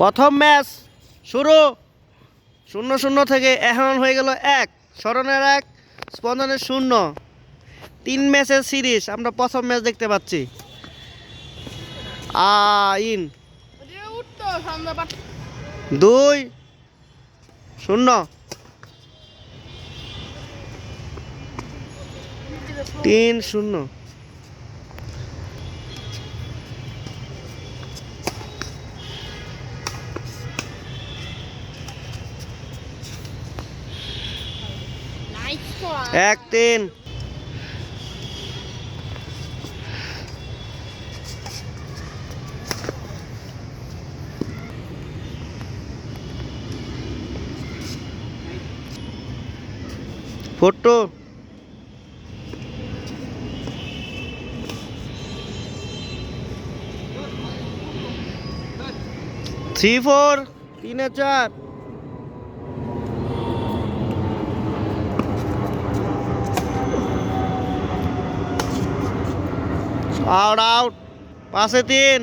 প্রথম ম্যাচ শুরু শূন্য শূন্য থেকে এখন হয়ে গেল এক, স্মরণের এক, স্পন্দনের শূন্য। তিন ম্যাচের সিরিজ, আমরা প্রথম ম্যাচ দেখতে পাচ্ছি। আইন দুই, শূন্য। তিন, শূন্য। এক তিন। Photo three four. তিনে চার। আউট আউট পাশে তিন।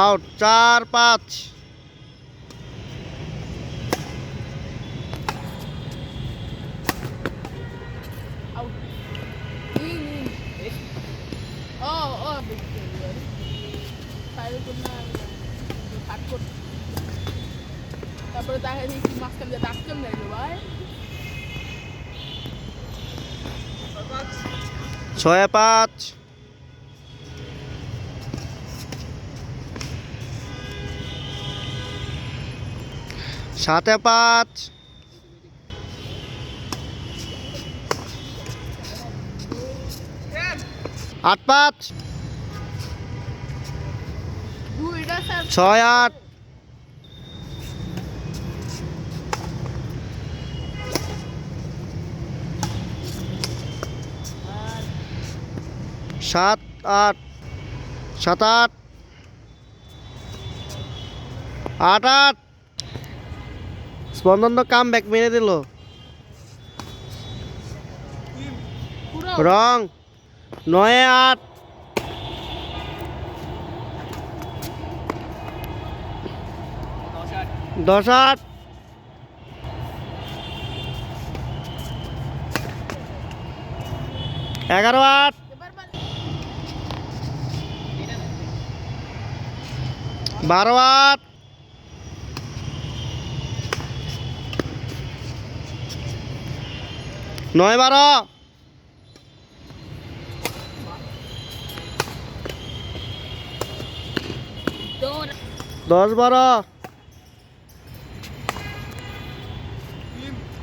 আউট চার, পাঁচ। তারপরে দেখা দেখি মাঝখান দিয়ে ডাক্তার নেই ভাই ছয় পাঁচ। সাতে পাঁচ। আট পাঁচ। ছয় আট। সাত আট সাত আট আট আট। স্পন্দন তো কাম ব্যাক মেরে দিল। রং, নয় আট। দশ আট। এগারো আট। বার- আট। নয় বারো। দশ বারো।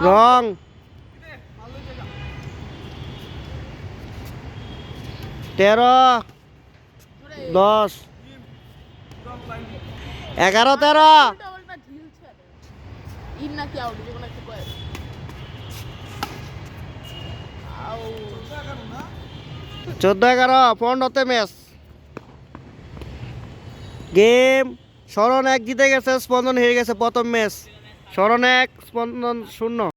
রং। তেরো। দশ। এগারো তেরো। চোদ্দ এগারো পনেরোতে ম্যাচ গেম স্মরণ এক জিতে গেছে স্পন্দন হেরে গেছে প্রথম ম্যাচ স্মরণ এক স্পন্দন শূন্য।